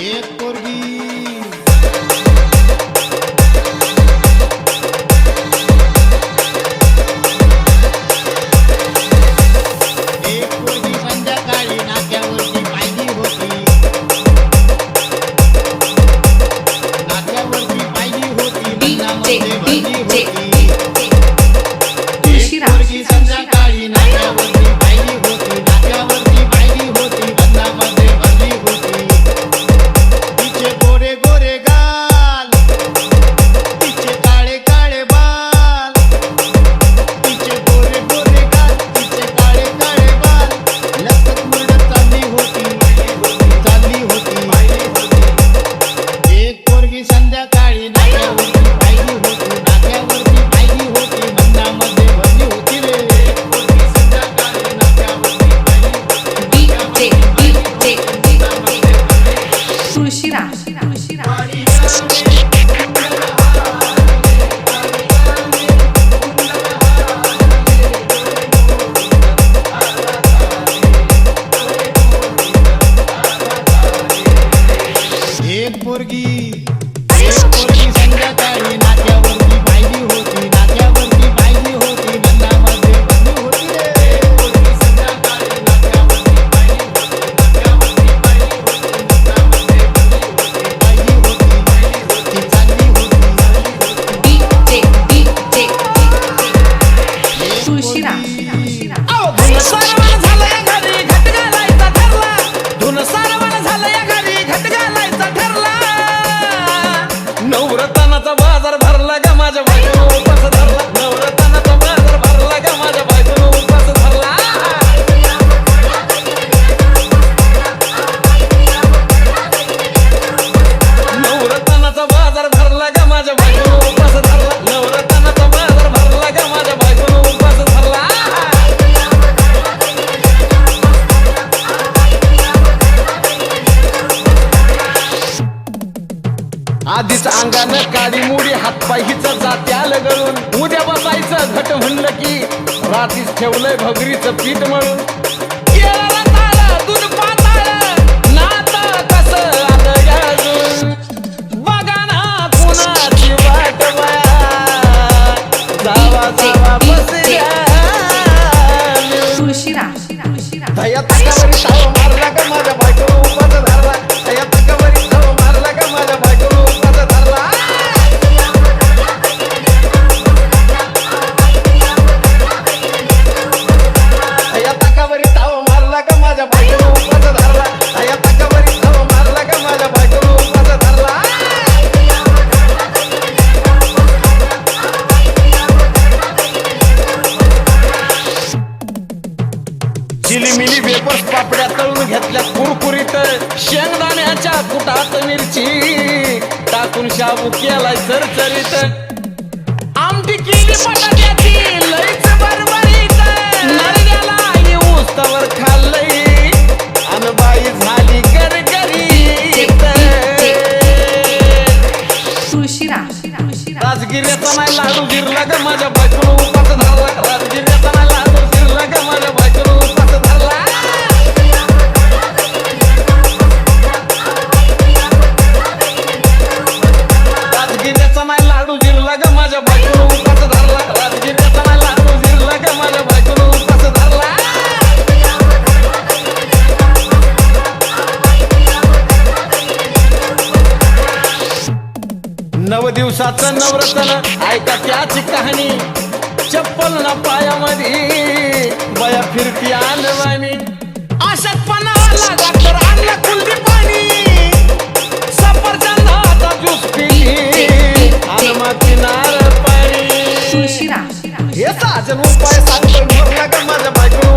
Y es होती संध्याकाळी नाट्यावरती पाहिली होती नाट्यावरती पाहिली होती मनामध्ये भरली होती रे. संध्याकाळी नाट्यावरती तुळशीरा तुळशीरा एक पोरगी पोरी संगताई नाट्यावरती पाहिली हो was a आधीच अंगानं काळी मुडी हात हिचं जात्या लगळून उद्या बसायचं घट म्हणलं की रातीच ठेवलंय भगरीचं पीठ म्हणून. शेंगदाण्याच्या कुटात मिरची टाकून शाबू केलाय सरसरीत. आमटी केली बटाट्याची लईच बरबरीत नरड्याला आणि बाई माझ्या बायकोनं उपास धरला राजगिऱ्याचा लाडू गिरला ग माझ्या बायकोनं उपास नव दिवसाचं नवरत्न ऐका त्याची कहाणी. चप्पल ना पायामध्ये बया फिरती आनवानी आशतपणा आला डॉक्टर आणला कुलदी पाणी सफरचंदाचा ज्यूस पिली आनमाची नारळ पाणी. हे साजन उपाय सांगतो माझ्या बाजू